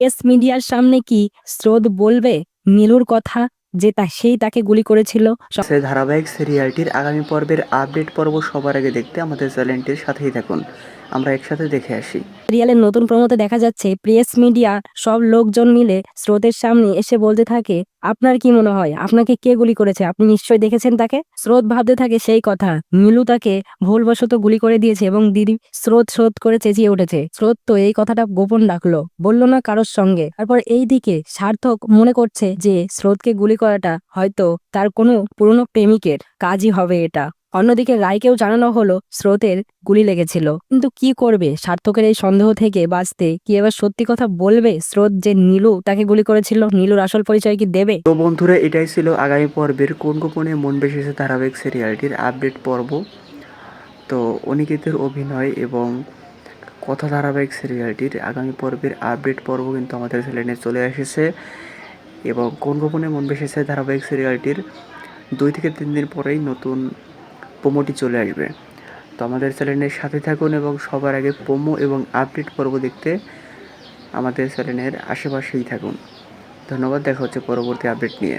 S মিডিয়ার সামনে কি স্রোত বলবে? নীলুর কথা যে তা সেই তাকে গুলি করেছিল। সে ধারাবাহিক সিরিয়ালটির আগামী পর্বের আপডেট পর্ব সবার আগে দেখতে আমাদের চ্যানেলটির সাথেই থাকুন। আমরা একসাথে দেখে আসি। সিরিয়ালের নতুন প্রমোতে দেখা যাচ্ছে প্রেস মিডিয়া সব লোকজন মিলে স্রোতের সামনে এসে বলতে থাকে আপনার কি মনে হয়? আপনাকে কে গুলি করেছে? আপনি নিশ্চয়ই দেখেছেন তাকে? স্রোত ভাবতে থাকে সেই কথা। নীলু তাকে ভুলবশত গুলি করে দিয়েছে এবং দিদি স্রোত স্রোত করে চেঁচিয়ে উঠেছে। স্রোত তো এই কথাটা গোপন রাখল, বলল না কারোর সঙ্গে। তারপর এই দিকে সার্থক মনে করছে যে স্রোতকে গুলি করাটা হয়তো তার কোনো পুরনো প্রেমিকের কাজই হবে এটা। অন্যদিকে রায়কেও জানানো হলো, স্রোতের গুলি লেগেছিল। কিন্তু কি করবে? সার্থকের এই সন্দেহ থেকে বাঁচতে কি এবার সত্যি কথা বলবে? স্রোত যে নীলু, তাকে গুলি করেছিল? নীলুর আসল পরিচয় কি দেবে? তো বন্ধুরা, এটাই ছিল আগামী পর্বের কোন গোপনে মন বেসেছে ধারাবাহিক সিরিয়ালটির আপডেট পর্ব। তো অনিকেতের অভিনয় এবং কথা ধারাবাহিক সিরিয়ালটির আগামী পর্বের আপডেট পর্ব কিন্তু আমাদের চ্যানেলে চলে এসেছে। এবং কোন গোপনে মন বেসেছে ধারাবাহিক সিরিয়ালটির দুই থেকে তিন দিন পরেই নতুন প্রোমোটি চলে আসবে। তো আমাদের চ্যানেলের সাথে থাকুন এবং সবার আগে প্রোমো এবং আপডেট পর্ব দেখতে আমাদের চ্যানেলের আশেপাশেই থাকুন। ধন্যবাদ, দেখা হচ্ছে পরবর্তী আপডেট নিয়ে।